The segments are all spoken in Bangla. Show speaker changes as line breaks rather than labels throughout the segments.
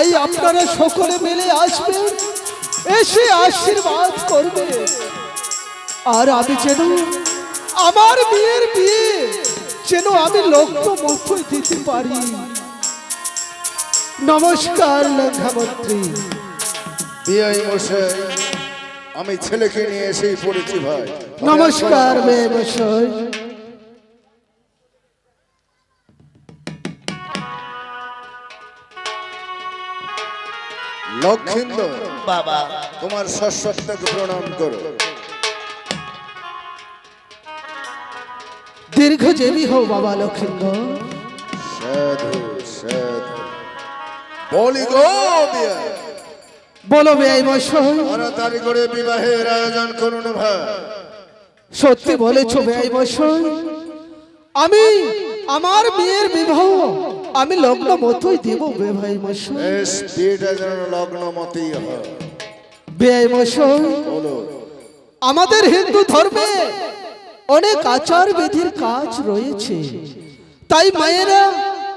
তাই আপনারা সকলে মিলে আসবেন এসে আশীর্বাদ করবে। আর আমি যেন আমার মেয়ের বিয়ে যেন আমি লক্ষ্য মধ্যই দিতে পারি। নমস্কার
বিআই মশাই আমি ছেলেকে নিয়ে এসেই পড়েছি ভাই।
নমস্কার মেয়ে মশাই।
লক্ষিন্দর
বাবা।
তোমার সশক্তকে প্রণাম করো।
দীর্ঘজীবী হও বাবা লক্ষিন্দর।
সাধু সাধু। বলি গো
বলো বেআই মশাই
তাড়াতাড়ি করে বিবাহের আয়োজন করুন ভাই।
সত্যি বলেছ বেআই মশাই আমি আমার মেয়ের বিবাহ আমি লগ্ন মতোই দেব বে ভাই মশাই।
বেশ বিয়েটা যেন লগ্ন মতেই হয়।
বেআই মশাই।
বলো।
আমাদের হিন্দু ধর্মে অনেক আচার বিধির কাজ রয়েছে। তাই মায়েরা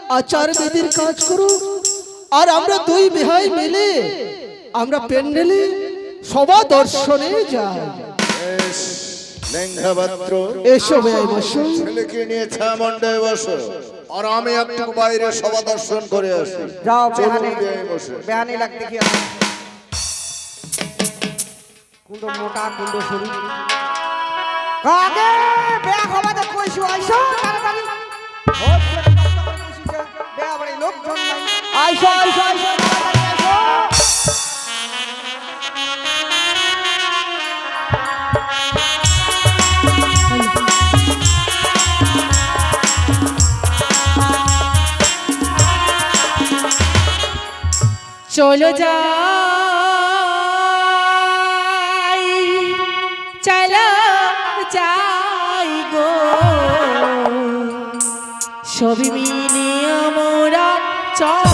আচার বিধির কাজ করুক আর আমরা দুই বিহাই মিলে আমরা প্যান্ডেলে সভা দর্শনে যাই। এসো বেআই মশাই।
ছেলেকে নিয়ে ছা মন্ডায় বসো। আর আমি একটু বাইরে সভা দর্শন করে আসি।
যাও বেহানি। বেহানি লাগ দেখি কুন্দ মোটা কুন্দ সরু। কাকে? বেয়া খাবাতে কইছো আইছো তাড়াতাড়ি। বহুত কষ্ট করে কইছিস বেয়া বড় লোকজন নাই। আইছো আইছো আইছো
চলো যাই। চলো যাই গো। সবই মিলিয়ে আমরা চলো।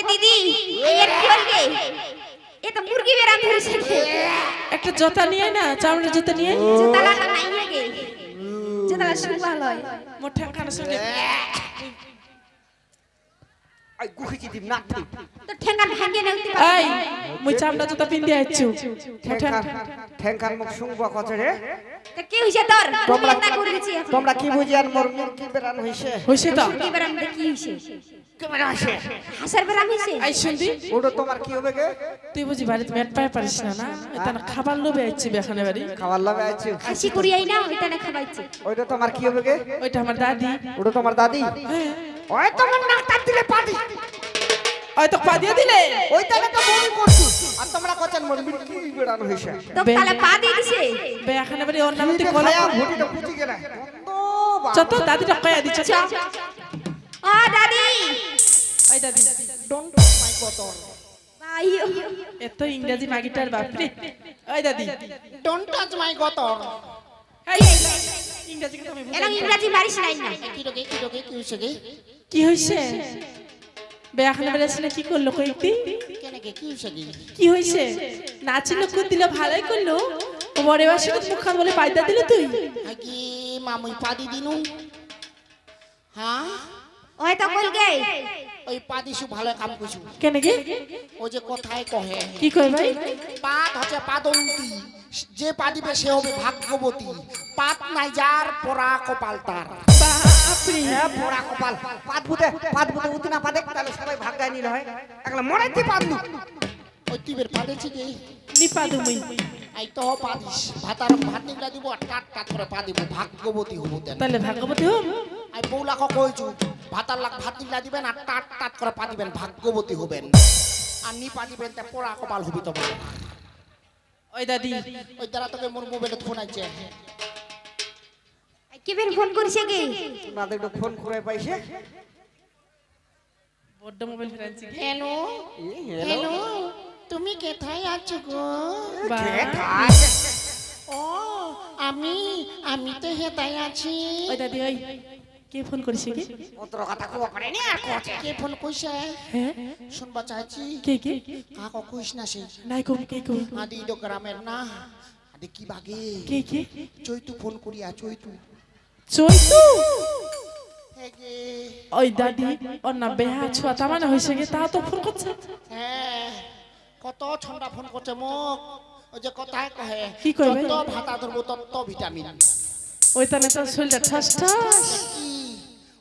হোগে দিদি এর কি হলগে এ তো মুরগি বেরাম ধরেছে
একটা জুতা নিয়ে না চামড়ার জুতা নিয়ে।
জুতালা নাই আগে। জুতা শুরু হয়।
মোর ঠ্যাংখানা সঙ্গে।
আই গুখিছি দিম না
তো ঠেঙ্গা ভাঙ্গে না উঠতে
এই মুই চামড়া জুতা পিন্দি আইছু
মুখ রে?
তো কি হইছে তোর?
তোমরা কি বুঝি আর মোর মুরগি বেরান হইছে?
হইছে তো।
মুরগি বেরাম দে কি হইছে।
কি বেরান হইছে?
হাসার বেরাম হইছে।
আই শুনদি।
ওটা তোমার কি হবে গে?
তুই বুঝি বাড়িতে মেট পায় পারিস না না? এটা না খাবার লোভে আইছি বেখানে বাড়ি।
খাবার লাগে আছে
হাসি করি আই না ওইটা না খাবাইছে
ওইটা তোমার কি হবে গে?
ওইটা আমার দাদি।
ওটা তোমার দাদি?
হ্যাঁ।
ওই তোমার নাক তার দিলে পাটি
ওই তো পা দিয়ে দিলে?
ওইটা তো বমি করছু। আর তোমরা কচন মন বিল কি বেরান হইছে।
তো তাহলে পা দিয়ে দিছে?
বেখানে বাড়ি ওর নাম
কি
তুই
যে
কলা
ভুটিটা পুচি গেলা।
চত দাদিটা কয়া দিচ্ছে।
চ। ও দাদি।
ওই দাদি।
ডোন্ট মাই কতর
ভাই
এত ইংরেজি মাগিটার বাপরে। ওই দাদি।
ডোন্ট টাচ মাই কতর
এই, ইংরেজি কথা আমি বুঝি
এরকম
না।
ইংরাজি মারিস নাই না।
কি হইছে? বেয়াখানে বেড়েছে না কি করল কয়েকটি
কি হয়েছে
হয়েছে নাচিল কুদ দিল ভালোই করল। ও বড় বাসে মুখখান বলে পায়দা দিল তুই।
কি মামুই পাদি দিনু। হ্যাঁ?
ওই তো কল গে
ওই পাদিছু ভালো কাম করছু।
কেন গে
ওই যে কথায় কহে।
কি কয় ভাই?
পাত হচ্ছে পাদন্তী যে পাদিবে সে হবে ভাগ্যবতী। পাত নাই যার পরা কপাল তার।
বাপরে
এ পোড়া কপাল। পাত ভূতে পাত ভূতে উতি না পাদে তাহলে সবাই ভাগ্যায় নিল হয়। একলা মরাইতে পাদলু
ওই টিবের পাদেছি যে
নিপা দুমুই
আই তো পাদিস ভাতার ভাত নিগলা দিব আর টাট টাট করে পা দিব। ভাগ্যবতী হব
তাহলে ভাগ্যবতী হোম।
আই বউলাকে কইছু ভাতার লাগ ভাত নিগলা দিবেন আর টাট টাট করে পা দিবেন ভাগ্যবতী হবেন। আর নি পা দিবেন তে পোড়া কপাল হবি তোমার।
ওই দাদি।
ওই দ্বারা তোকে মোর মোবাইলে ফোন আইছে।
কি ফোন করিছে গে?
না দেখো ফোন করে পাইছে
বড্ড মোবাইল ফেরানছি
হ্যালো হ্যালো তুমি কোথায় আছো গো?
বা
ও আমি আমি তো হেতাই আছি।
ওই দাদি ওই। কে ফোন করেছে কি
কথা পারে না আর কোচে
কে ফোন কইছে?
হ্যাঁ?
শুনবা চাইছি।
কে কে?
কাকো কইস না সে।
নাই কম কে কম
আদি তো গ্রামের না। আদি কি বাগে?
কে কে?
চৈতু ফোন করিয়া চৈতু।
চৈতু। ওই দাদি ওর না বেহা ছোয়া তামানা হয়েছে গে তা তো ফোন করছে?
হ্যাঁ কত ছন্দা ফোন করছে মোক। ওই যে কথায় কহে
কি ভাই?
যত ভাতা ধরবো তত ভিটামিন।
ওই তানে তো শরীরটা ঠাস ঠাস।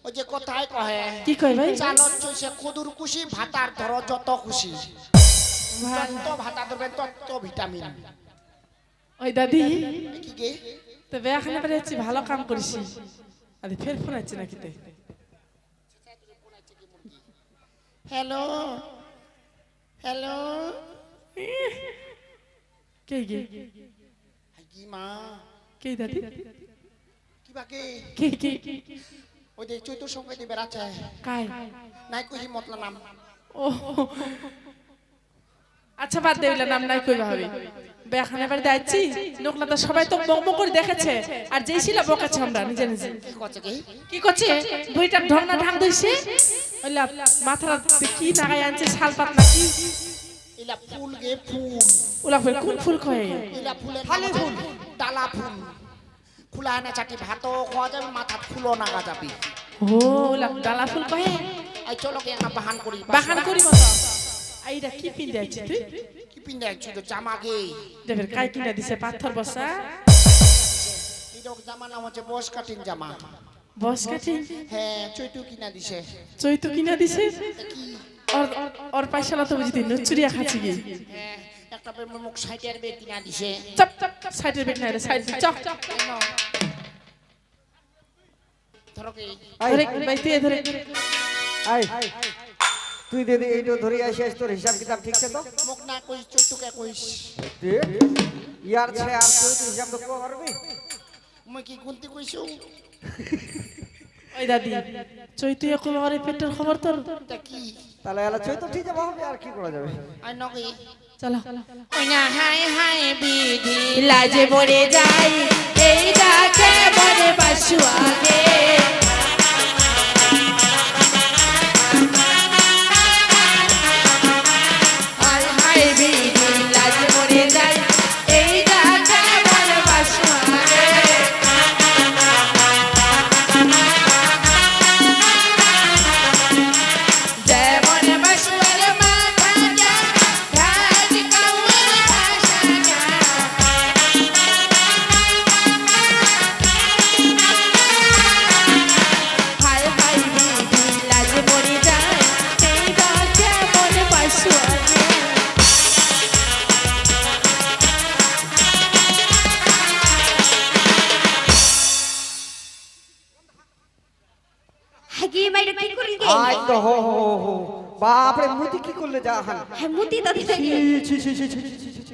ওই যে কথায় কহে
কি কয় ভাই
চালত চইছে কদুর খুশি ভাতার ধর যত খুশি। যত ভাতা ধরবেন তত ভিটামিন।
ওই দাদি।
কি গে?
তো বেয়াখানে বেড়েছি ভালো কাম করিস আরে ফের ফোন আছে নাকি তে?
হ্যালো? হ্যালো?
কে গে?
কি মা?
কে দাদি?
কি বাকি
কে? কে
ওই যে চৈত্র দিয়ে বেড়াচ্ছে।
কাই?
নাই কই মতলা নাম
ও আচ্ছা বাদ দেবিলা নাম নাই কইবা হবে। বেয়াখানে বাড়ি যাচ্ছি। লোকলা তো সবাই তো বক বক করে দেখেছে। আর যেই ছিল বকাছে আমরা নিজে নিজে।
কি করছে? কি
কি করছে দুইটা ঢংনা ঢাং দইছে ওইলা মাথার কি নাগাই আনছে শাল পাত নাকি
ইলা ফুল গে ফুল।
ওলা ফের কোন ফুল কয়?
ইলা ফুলের ফালি ফুল। ডালা ফুল। ফুলা এনে চাটি ভাতও খাওয়া যাবে মাথা ফুলও নাগা যাবে।
ও ওলা ডালা ফুল কয়?
এই চলো কে একটা বাহান করি।
বাখান করি মত। আইরা কি পিন দিয়েছি তুই
কি পিন্দে একটু তো জামা গে
দেখের কাই কিনা দিছে পাথর বসা
এটা জামা নাম হচ্ছে বস কাটিং জামা
বস কাটি
হ্যাঁ চৈতু কিনা দিছে
চৈতু কিনা দিছে ওর ওর পয়সালা তো বুঝতি নচুরিয়া খাচ্ছি কি
হ্যাঁ একটা পে মুখ সাইডের বে কিনা দিছে
চপ চপ সাইডের বেট নাই রে সাইড চপ
কেন? ধরো কি
ধরে বাইতে ধরে
আই তুই দিদি এইটো ধরে আসিস তোর হিসাব কিতাব ঠিক আছে তো?
মুখ না কইস চৈতুকে কইস
ইয়ার ছে আর তুই তো হিসাব তো কো পারবি
মই কি গুনতি কইছো
ওই দাদি চৈতু এখন আমার পেটের খবর তোর
তা কি?
তাহলে এলা চই তো ঠিক যাবে হবে আর কি করা যাবে?
আর নকি
চলো।
ওই না হাই হাই বিধি
লাজে মরে যাই এই ডাকে মরে বাসু আগে।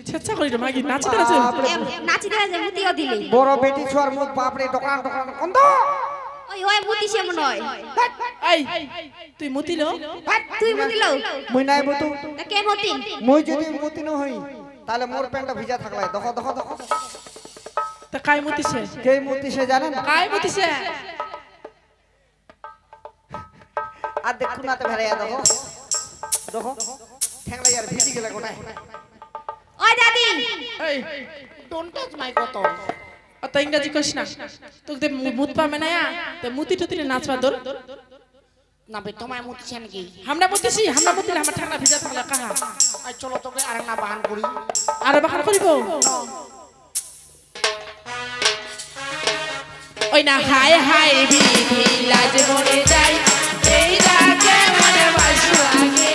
ছেচ্ছা করি মাগি নাচতে আছে
বাপ। রে,
এম, নাচি দেওয়া মুতিও দিলে।
বড় বেটি ছোয়ার মুখ বাপ রে দোকান দোকান কন্দ
ওই ওই মুতি সে হয়।
এই তুই মুতিল
তুই মুতিল
মুই নাই মুতু।
কে মুতি?
মুই যদি মুতি ন হই তাহলে মোর প্যান্টটা ভিজা থাকলে দেখো দেখো দেখো।
তা কাই মুতিছে
কে মুতি সে জানেন?
কাই মুতিছে
আর দেখুন না তো ভেড়াইয়া দেখো। দেখো। ঠ্যাংলা আর ভিজি গেলে কোটায়
দাদি
এই
ডোন্ট টাচ মাই কত
অত ইংরাজি কইস না। তোকে মুত পাবে না তে মুতি টুতি নাচবা দর
না বে তোমায় নাকি?
আমরা মুতিছি আমরা মুতিলে আমার ঠান্ডা ভিজা কাহা?
আই চলো তোকে আর না বাহান করি।
আর বাখান করিব? ওই না হায় হায় বিধি লাজ মরে যাই। এই মনে বাসু লাগে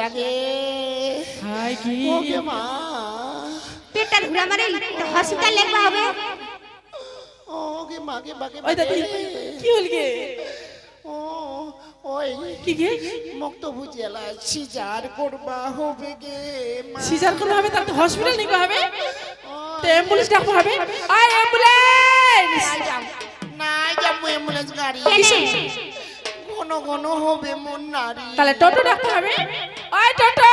না আগে
হায় কি?
ওকে মা।
পেটটা ঘুরা মারে হসপিটাল লেখবা হবে।
ওকে মাগে মাগে
ওই দাদি কি হল গে?
ও ওই
কি গে?
মুক্ত বুঝেলা সিজার করবা হবে গে মা।
সিজার করতে হবে তার হসপিটাল নিতে হবে। তো অ্যাম্বুলেন্স ডাকতে হবে। আই অ্যাম্বুলেন্স
নাই যাম অ্যাম্বুলেন্স গাড়ি
কেনে?
ঘন ঘন হবে মন নারী
তাহলে টোটো ডাকতে হবে। আই টোটো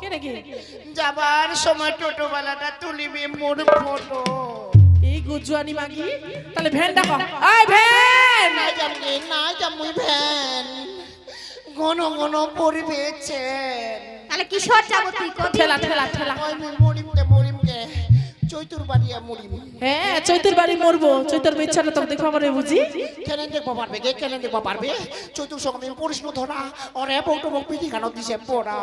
কে? নাকি
যাবার সময় টোটোওয়ালাটা তুলিবে মোর ফটো।
এই গুজুয়ানি মাগি তাহলে ভ্যান ডাকো আই ভ্যান!
যাম রে নাই যাম ভ্যান। ঘন ঘন চেন
তাহলে কিশোর যাব তুই
ঠেলা ঠেলা। ঠেলা
চৈতুর বাড়িয়া মরিম
হ্যাঁ চৈতুর বাড়ি মরবো। চৈতুর ইচ্ছাটা তোকে দেখব আমার বুঝি।
কেন দেখব পারবে কে কেন দেখব পারবে? চৈতুর সঙ্গে পড়িস ধরা। অরে বউটো বউ পিঠি খানো দিছে পড়া।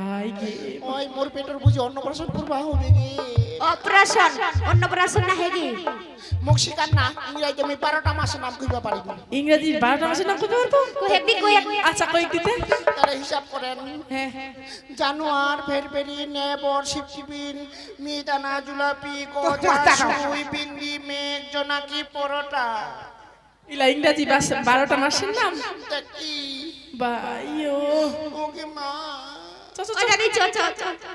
হাই গে
ওই মোর পেটের বুঝি অন্নপ্রাশন করবা হবে গে
অপারেশন অন্নপ্রাশন না হেগি
শিকার না ইংরাজি আমি বারোটা মাসে নাম কইবা পারিব
ইংরেজি বারোটা মাসের নাম করতে পারব
কই হেগি কই
আচ্ছা কই দিতে
তারা হিসাব করেন
হ্যাঁ হ্যাঁ
জানুয়ার ফেরফেরি নেবর শিবশিবিন মিদানা জুলাপি কজা সুই বিন্দি মেঘ জোনাকি পরোটা
ইলা ইংরাজি মাসের নাম
কি
বাইও
ওকে মা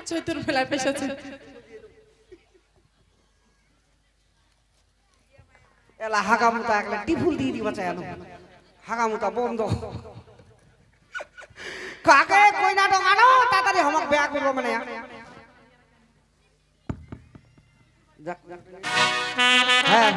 চৈতুর মেলায় পেশাছে
এলা হাগামুতা একলা টিফুল দিয়ে দিবা চাই আনো। হাগামুতা বন্ধ। কাকে কই না আনো? তাড়াতাড়ি আমাক বেয়া করব মানে। হ্যাঁ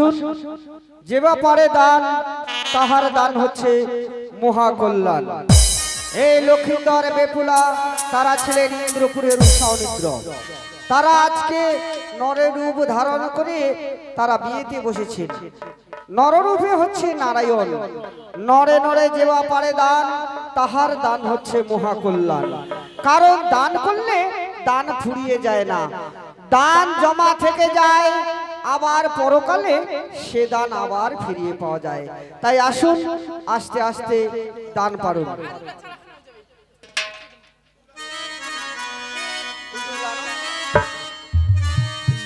আসুন। যে পারে দান, তাহার দান হচ্ছে মহাকল্যাণ। এই লক্ষ্মীন্দর বেপুলা, তারা ছিলেন ইন্দ্রপুরের সৌনিদ্র তারা আজকে নরের রূপ ধারণ করে তারা বিয়েতে বসেছেন। নররূপে হচ্ছে নারায়ণ। নরে নরে যেবা পারে দান, তাহার দান হচ্ছে মহাকল্যাণ। কারণ দান করলে দান ফুরিয়ে যায় না। দান জমা থেকে যায় আবার পরকালে সে দান আবার ফিরিয়ে পাওয়া যায়। তাই আসুন, আস্তে আস্তে দান পারুন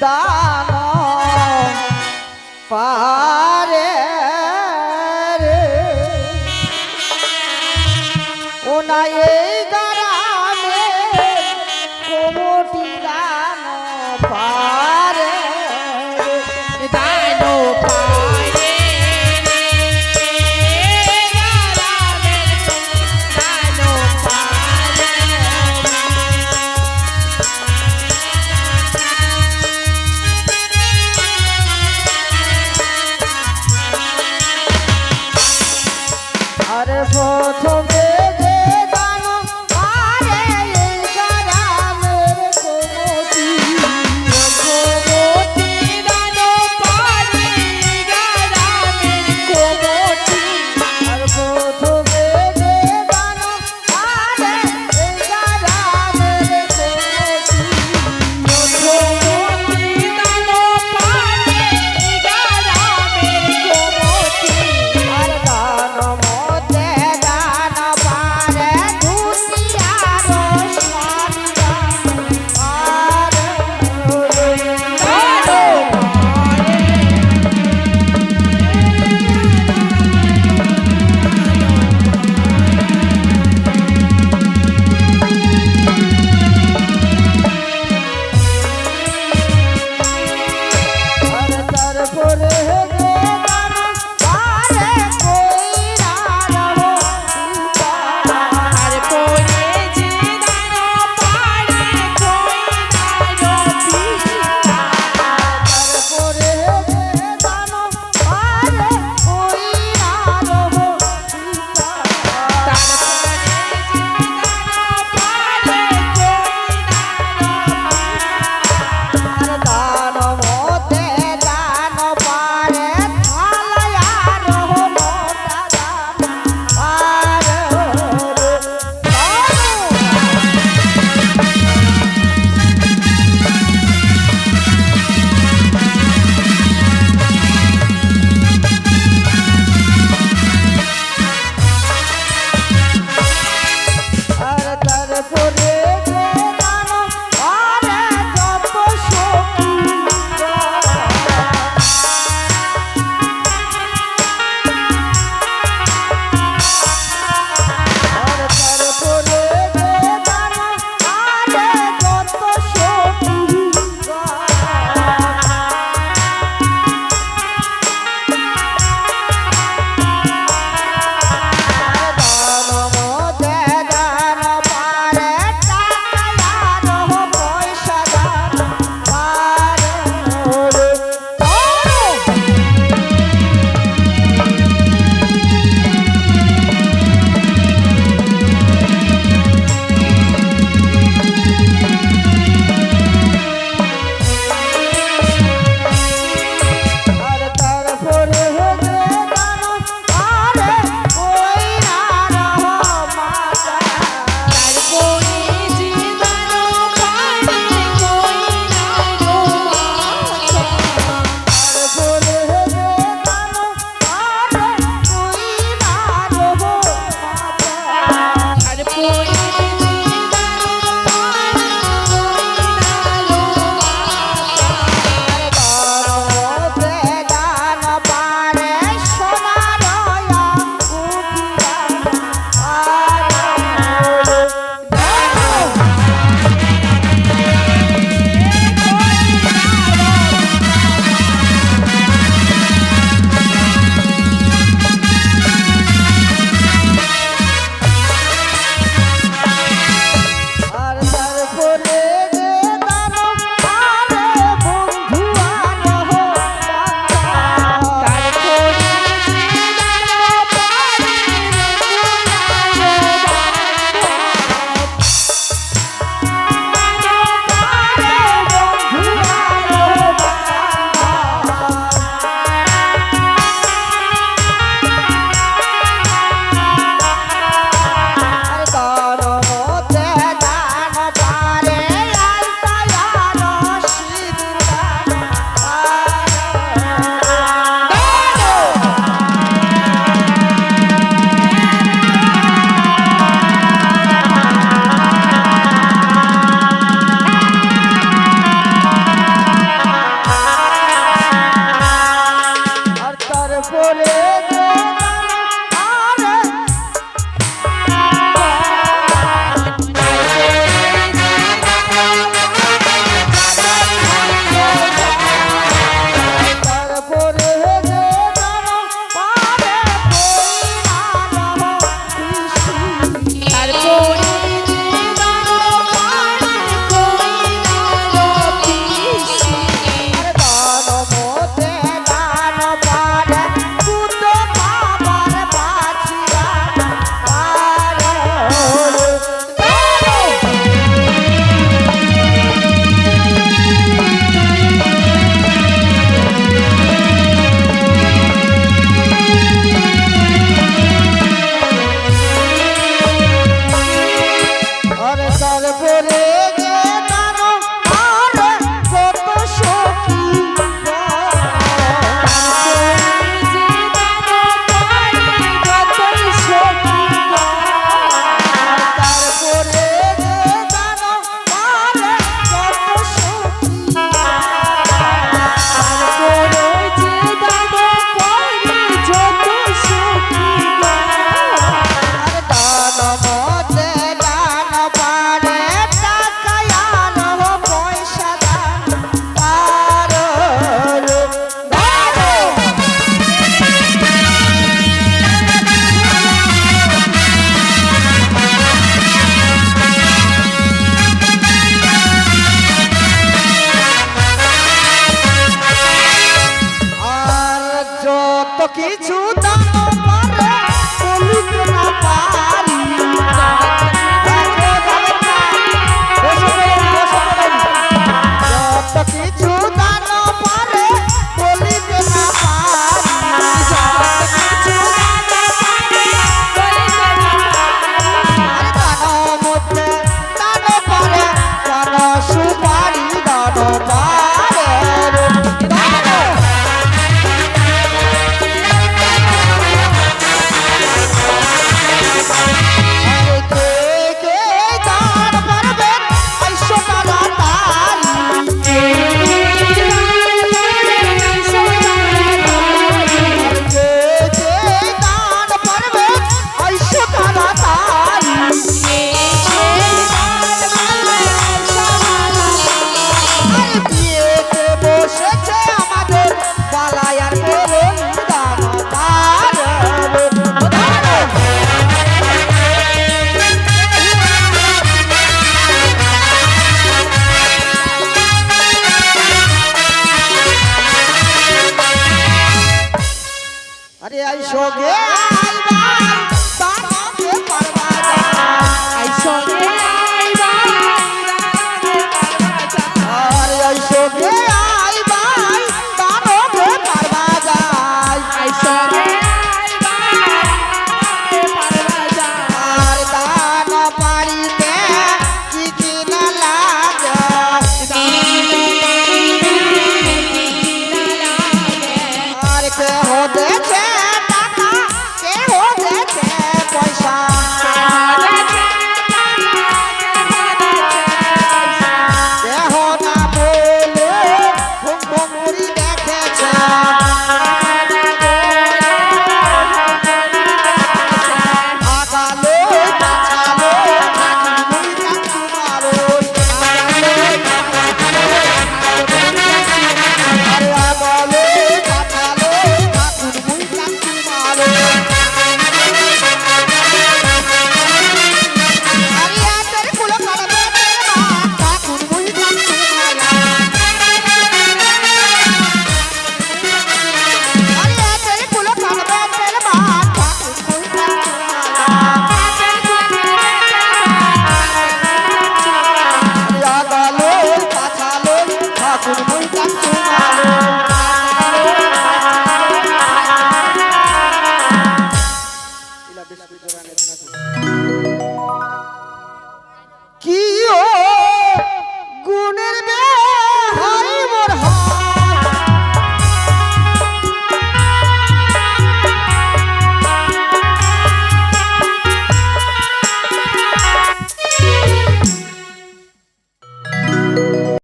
দান পারে